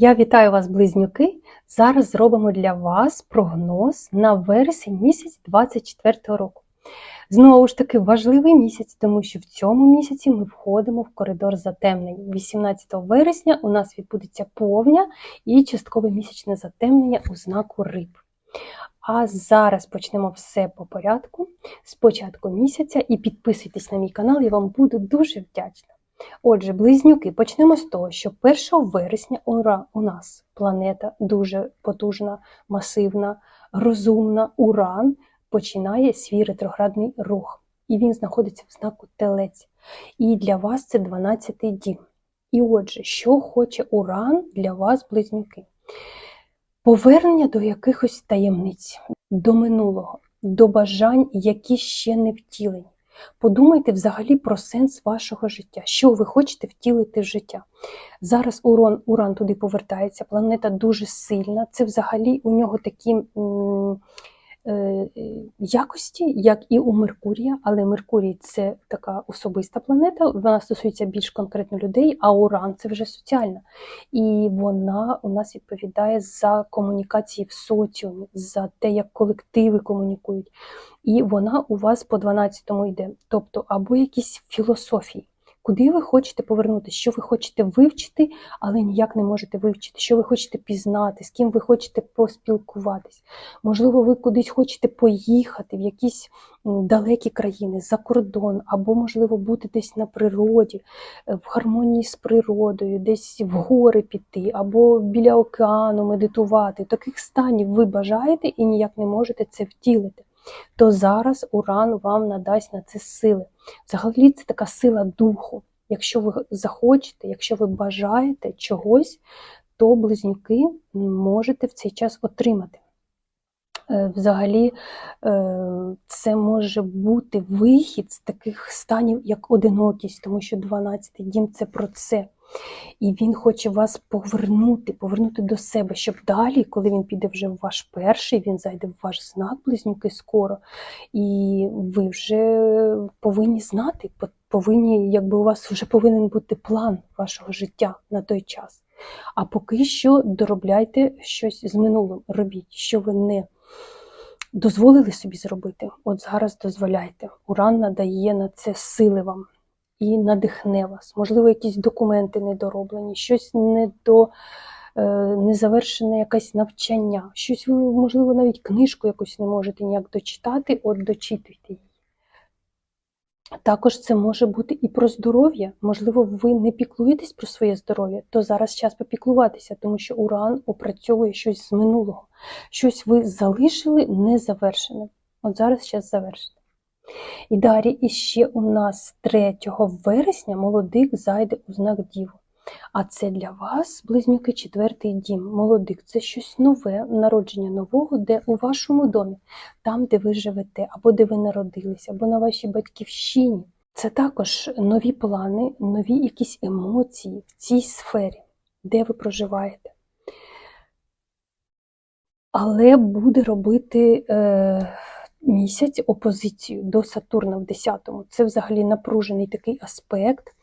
Я вітаю вас, близнюки! Зараз зробимо для вас прогноз на вересень місяць 24 року. Знову ж таки, важливий місяць, тому що в цьому місяці ми входимо в коридор затемнень. 18 вересня у нас відбудеться повня і часткове місячне затемнення у знаку риб. А зараз почнемо все по порядку з початку місяця і підписуйтесь на мій канал, я вам буду дуже вдячна. Отже, близнюки, почнемо з того, що 1 вересня ура, у нас планета дуже потужна, масивна, розумна, уран починає свій ретроградний рух. І він знаходиться в знаку Телець. І для вас це 12-й дім. І отже, що хоче уран для вас, близнюки? Повернення до якихось таємниць, до минулого, до бажань, які ще не втілені. Подумайте взагалі про сенс вашого життя, що ви хочете втілити в життя. Зараз уран, уран туди повертається, планета дуже сильна. Це взагалі у нього такі м, якості, як і у Меркурія, але Меркурій це така особиста планета, вона стосується більш конкретно людей, а Уран це вже соціальна. І вона у нас відповідає за комунікації в соціумі, за те, як колективи комунікують. І вона у вас по 12-му йде. Тобто, або якісь філософії. Куди ви хочете повернутися, що ви хочете вивчити, але ніяк не можете вивчити, що ви хочете пізнати, з ким ви хочете поспілкуватись. Можливо, ви кудись хочете поїхати в якісь далекі країни, за кордон, або, можливо, бути десь на природі, е, в гармонії з природою, десь в гори піти, або біля океану медитувати. Таких станів ви бажаєте і ніяк не можете це втілити то зараз уран вам надасть на це сили. Взагалі, це така сила духу. Якщо ви захочете, якщо ви бажаєте чогось, то близнюки можете в цей час отримати. Е, взагалі, е, це може бути вихід з таких станів, як одинокість, тому що 12-й дім це про це. І він хоче вас повернути, повернути до себе, щоб далі, коли він піде вже в ваш перший, він зайде в ваш знак близнюки скоро. І ви вже повинні знати, повинні, якби у вас вже повинен бути план вашого життя на той час. А поки що доробляйте щось з минулим, робіть, що ви не дозволили собі зробити. От зараз дозволяйте. Уран надає на це сили вам і надихне вас. Можливо, якісь документи недороблені, щось недо, е, незавершене якесь навчання, щось ви, можливо, навіть книжку якусь не можете ніяк дочитати, от дочитуйте її. Також це може бути і про здоров'я. Можливо, ви не піклуєтесь про своє здоров'я, то зараз час попіклуватися, тому що уран опрацьовує щось з минулого. Щось ви залишили незавершене. От зараз час завершити. І далі іще у нас 3 вересня молодик зайде у знак Діву. А це для вас, близнюки, четвертий дім. Молодик це щось нове, народження нового, де у вашому домі, там, де ви живете, або де ви народилися, або на вашій батьківщині. Це також нові плани, нові якісь емоції в цій сфері, де ви проживаєте. Але буде робити. Е місяць опозицію до Сатурна в 10-му. Це взагалі напружений такий аспект,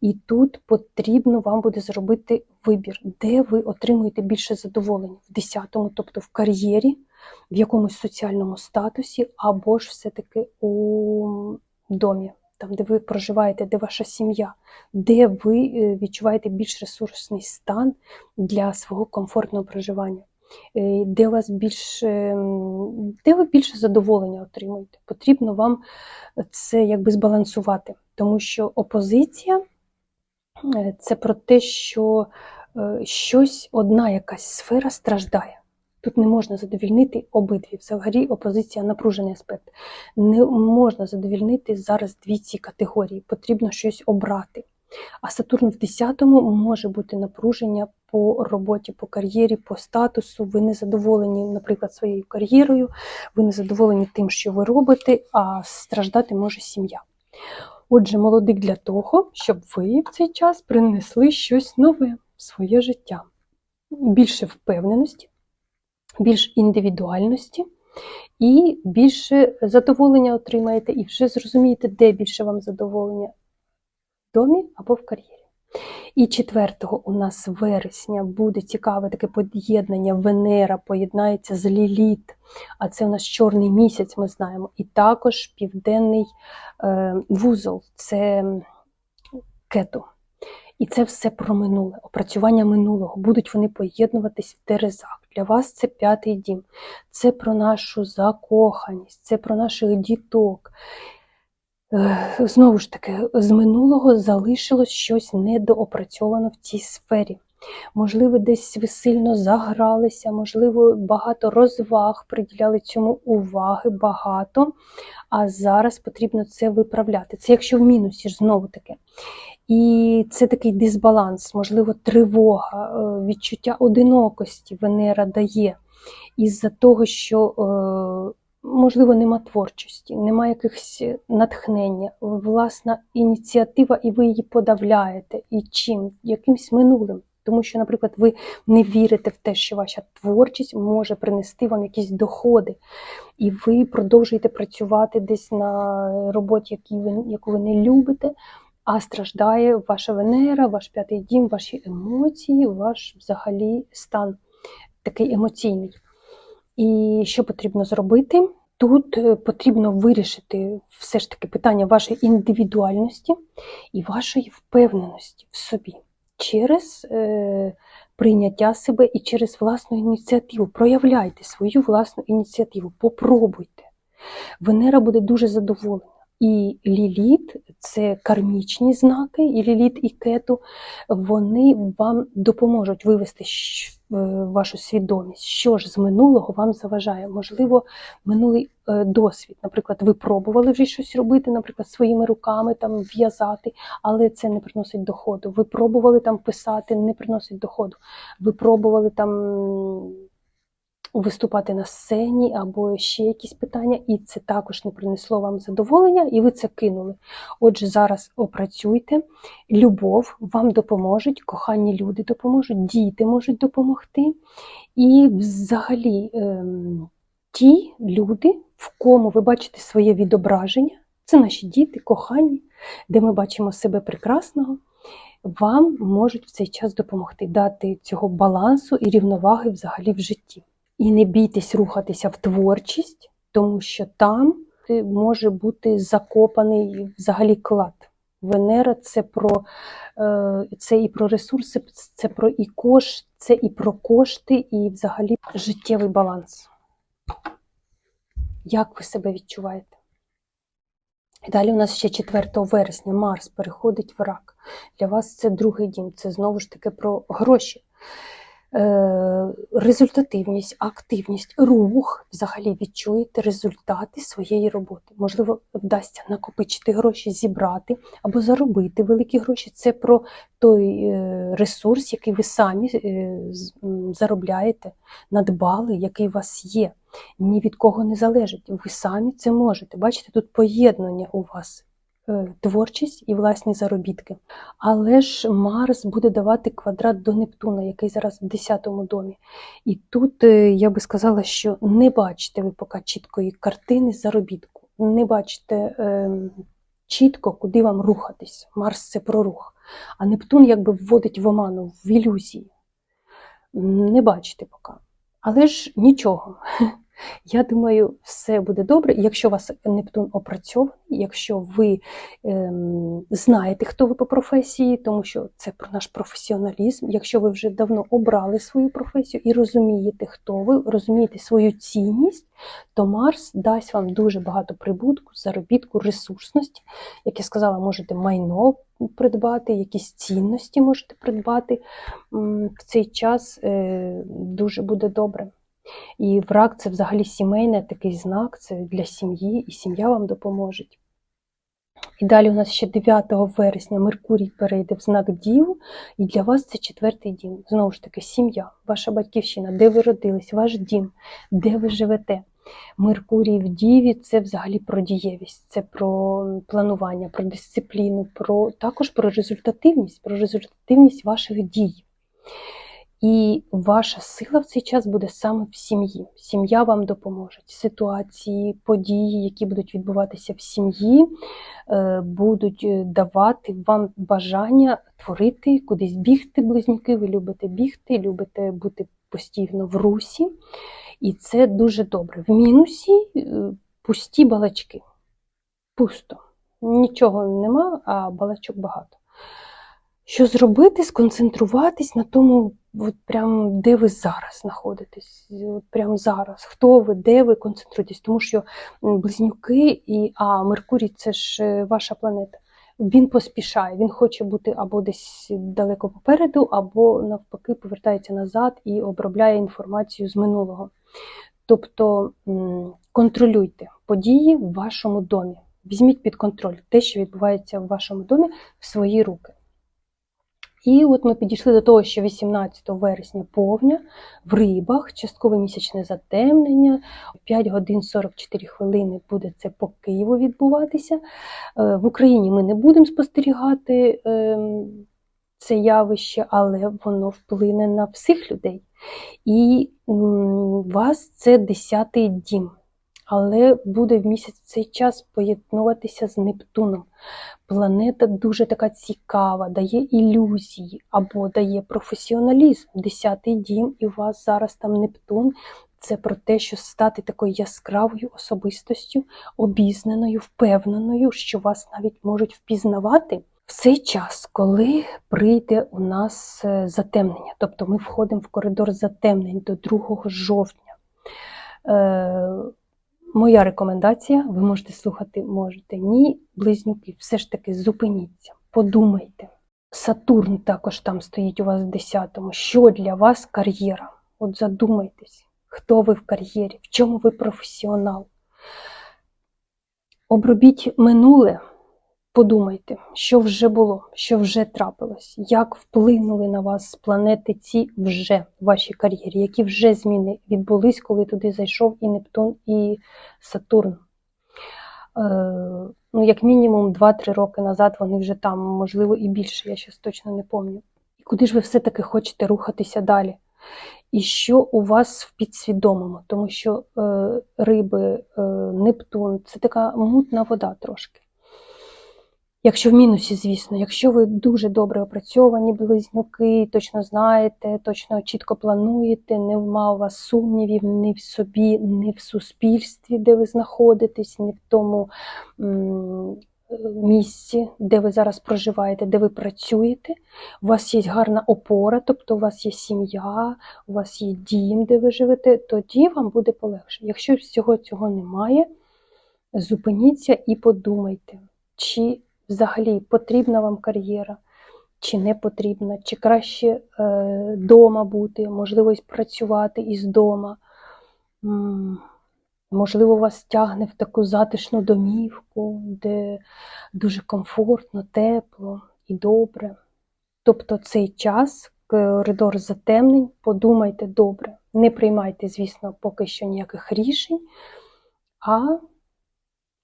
і тут потрібно вам буде зробити вибір, де ви отримуєте більше задоволення в 10-му, тобто в кар'єрі, в якомусь соціальному статусі, або ж все-таки у домі. Там, де ви проживаєте, де ваша сім'я, де ви е, відчуваєте більш ресурсний стан для свого комфортного проживання. Е, де вас більше, де ви більше задоволення отримуєте. Потрібно вам це якби збалансувати, тому що опозиція е, це про те, що е, щось, одна якась сфера страждає. Тут не можна задовільнити обидві. Взагалі, опозиція напружений аспект. Не можна задовільнити зараз дві ці категорії, потрібно щось обрати. А Сатурн в 10-му може бути напруження по роботі, по кар'єрі, по статусу. Ви не задоволені, наприклад, своєю кар'єрою, ви не задоволені тим, що ви робите, а страждати може сім'я. Отже, молодик для того, щоб ви в цей час принесли щось нове в своє життя. Більше впевненості, більш індивідуальності. І більше задоволення отримаєте, і вже зрозумієте, де більше вам задоволення домі або в кар'єрі. І 4 у нас вересня буде цікаве таке поєднання. Венера поєднається з Ліліт, а це у нас чорний місяць, ми знаємо. І також південний е, вузол це кету. І це все про минуле, опрацювання минулого. Будуть вони поєднуватись в Терезах. Для вас це п'ятий дім, це про нашу закоханість, це про наших діток. Е, Знову ж таки, з минулого залишилось щось недоопрацьовано в цій сфері. Можливо, десь ви сильно загралися, можливо, багато розваг приділяли цьому уваги, багато, а зараз потрібно це виправляти. Це якщо в мінусі ж знову таки. І це такий дисбаланс, можливо, тривога, е, відчуття одинокості Венера дає із-за того, що, е, можливо, нема творчості, нема якихось натхнення, власна ініціатива, і ви її подавляєте. І чим? Якимсь минулим. Тому що, наприклад, ви не вірите в те, що ваша творчість може принести вам якісь доходи, і ви продовжуєте працювати десь на роботі, яку ви не любите а страждає ваша Венера, ваш п'ятий дім, ваші емоції, ваш взагалі стан такий емоційний. І що потрібно зробити? Тут е, потрібно вирішити все ж таки питання вашої індивідуальності і вашої впевненості в собі через е, прийняття себе і через власну ініціативу. Проявляйте свою власну ініціативу, попробуйте. Венера буде дуже задоволена. І ліліт це кармічні знаки, і ліліт і кету, вони вам допоможуть вивести е, вашу свідомість, що ж з минулого вам заважає. Можливо, минулий е, досвід. Наприклад, ви пробували вже щось робити, наприклад, своїми руками там в'язати, але це не приносить доходу. Ви пробували там писати, не приносить доходу. Ви пробували там виступати на сцені або ще якісь питання, і це також не принесло вам задоволення, і ви це кинули. Отже, зараз опрацюйте, любов вам допоможуть, кохані люди допоможуть, діти можуть допомогти. І взагалі ем, ті люди, в кому ви бачите своє відображення, це наші діти, кохані, де ми бачимо себе прекрасного. Вам можуть в цей час допомогти дати цього балансу і рівноваги взагалі в житті. І не бійтесь рухатися в творчість, тому що там може бути закопаний взагалі клад. Венера це про е, це і про ресурси, це про і кошт, це і про кошти, і взагалі життєвий баланс. Як ви себе відчуваєте? Далі у нас ще 4 вересня Марс переходить в рак. Для вас це другий дім, це знову ж таки про гроші. Е, результативність, активність, рух взагалі відчуєте результати своєї роботи. Можливо, вдасться накопичити гроші, зібрати або заробити великі гроші. Це про той е, ресурс, який ви самі е, заробляєте, надбали, який у вас є. Ні від кого не залежить. Ви самі це можете. Бачите, тут поєднання у вас творчість і власні заробітки. Але ж Марс буде давати квадрат до Нептуна, який зараз в 10-му домі. І тут е, я би сказала, що не бачите ви поки чіткої картини заробітку, не бачите е, чітко, куди вам рухатись. Марс це про рух. А Нептун якби вводить в оману, в ілюзії. Не бачите поки. Але ж нічого. Я думаю, все буде добре. Якщо вас Нептун опрацьований, якщо ви ем, знаєте, хто ви по професії, тому що це про наш професіоналізм. Якщо ви вже давно обрали свою професію і розумієте, хто ви, розумієте свою цінність, то Марс дасть вам дуже багато прибутку, заробітку, ресурсності. Як я сказала, можете майно придбати, якісь цінності можете придбати. В цей час е, дуже буде добре. І враг це взагалі сімейний такий знак, це для сім'ї, і сім'я вам допоможе. І далі у нас ще 9 вересня Меркурій перейде в знак Діву, і для вас це четвертий дім. Знову ж таки, сім'я, ваша батьківщина, де ви родились, ваш дім, де ви живете. Меркурій в Діві це взагалі про дієвість, це про планування, про дисципліну, про, також про результативність, про результативність ваших дій. І ваша сила в цей час буде саме в сім'ї. Сім'я вам допоможе. Ситуації, події, які будуть відбуватися в сім'ї, е, будуть е, давати вам бажання творити, кудись бігти, близнюки. Ви любите бігти, любите бути постійно в русі. І це дуже добре. В мінусі е, пусті балачки. Пусто. Нічого нема, а балачок багато. Що зробити? Сконцентруватись на тому, от прям, де ви зараз знаходитесь. От прям зараз. Хто ви, де ви концентруєтесь? Тому що близнюки і а Меркурій це ж е, ваша планета. Він поспішає, він хоче бути або десь далеко попереду, або навпаки повертається назад і обробляє інформацію з минулого. Тобто контролюйте події в вашому домі. Візьміть під контроль те, що відбувається в вашому домі, в свої руки. І от ми підійшли до того, що 18 вересня повня в рибах, часткове місячне затемнення, 5 годин 44 хвилини буде це по Києву відбуватися. Е, В Україні ми не будемо спостерігати ем, це явище, але воно вплине на всіх людей. І вас це 10-й дім. Але буде в місяць цей час поєднуватися з Нептуном. Планета дуже така цікава, дає ілюзії або дає професіоналізм. Десятий дім, і у вас зараз там Нептун. Це про те, що стати такою яскравою особистостю, обізнаною, впевненою, що вас навіть можуть впізнавати в цей час, коли прийде у нас е, затемнення. Тобто ми входимо в коридор затемнень до 2 жовтня. Моя рекомендація, ви можете слухати, можете ні, близнюки, все ж таки зупиніться, подумайте. Сатурн також там стоїть у вас в 10-му. Що для вас кар'єра? От задумайтесь, хто ви в кар'єрі, в чому ви професіонал. Обробіть минуле, подумайте, що вже було, що вже трапилось, як вплинули на вас планети ці вже в вашій кар'єрі, які вже зміни відбулись, коли туди зайшов і Нептун, і Сатурн. Е, ну, як мінімум 2-3 роки назад вони вже там, можливо, і більше, я щось точно не пам'ятаю. І куди ж ви все-таки хочете рухатися далі? І що у вас в підсвідомому, тому що е, риби, е, Нептун це така мутна вода трошки. Якщо в мінусі, звісно, якщо ви дуже добре опрацьовані близнюки, точно знаєте, точно чітко плануєте, нема у вас сумнівів ні в собі, ні в суспільстві, де ви знаходитесь, ні в тому місці, де ви зараз проживаєте, де ви працюєте. У вас є гарна опора, тобто у вас є сім'я, у вас є дім, де ви живете, тоді вам буде полегше. Якщо всього цього немає, зупиніться і подумайте, чи взагалі потрібна вам кар'єра, чи не потрібна, чи краще е, бути, можливість працювати із дома. Можливо, вас тягне в таку затишну домівку, де дуже комфортно, тепло і добре. Тобто цей час, коридор затемнень, подумайте добре. Не приймайте, звісно, поки що ніяких рішень, а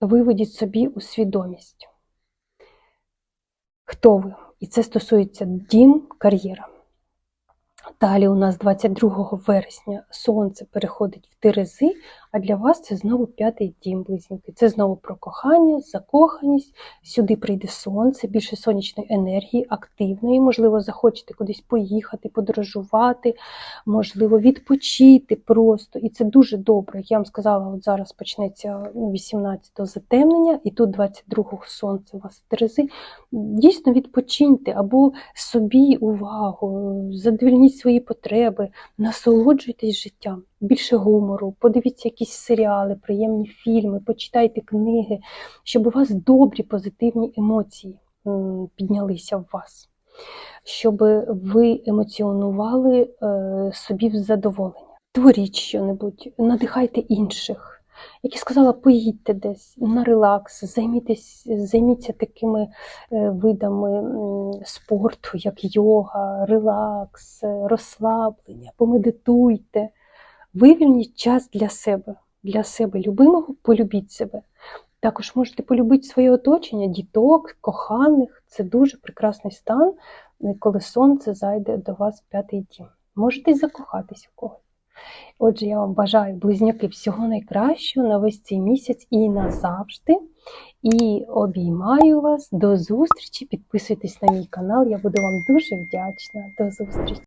виведіть собі у свідомість хто ви. І це стосується дім, кар'єра. Далі у нас 22 вересня сонце переходить Терези, а для вас це знову п'ятий дім близнюки. Це знову про кохання, закоханість. Сюди прийде сонце, більше сонячної енергії, активної. Можливо, захочете кудись поїхати, подорожувати, можливо, відпочити просто. І це дуже добре. Я вам сказала, от зараз почнеться ну, 18-го затемнення, і тут 22-го сонце у вас Терези. Дійсно відпочиньте або собі увагу, задовільніть свої потреби, насолоджуйтесь життям, більше гумору, подивіться якісь серіали, приємні фільми, почитайте книги, щоб у вас добрі позитивні емоції піднялися в вас, щоб ви емоціонували е, собі в задоволення. Творіть щонебудь, надихайте інших. Як я сказала, поїдьте десь на релакс, займітесь, займіться такими е, видами спорту, як йога, релакс, розслаблення, помедитуйте. Вивільніть час для себе, для себе любимого, полюбіть себе. Також можете полюбити своє оточення, діток, коханих. Це дуже прекрасний стан, е, коли сонце зайде до вас в п'ятий дім. можете закохатись у когось. Отже, я вам бажаю близнюки всього найкращого на весь цей місяць і назавжди. І обіймаю вас. До зустрічі. Підписуйтесь на мій канал. Я буду вам дуже вдячна. До зустрічі!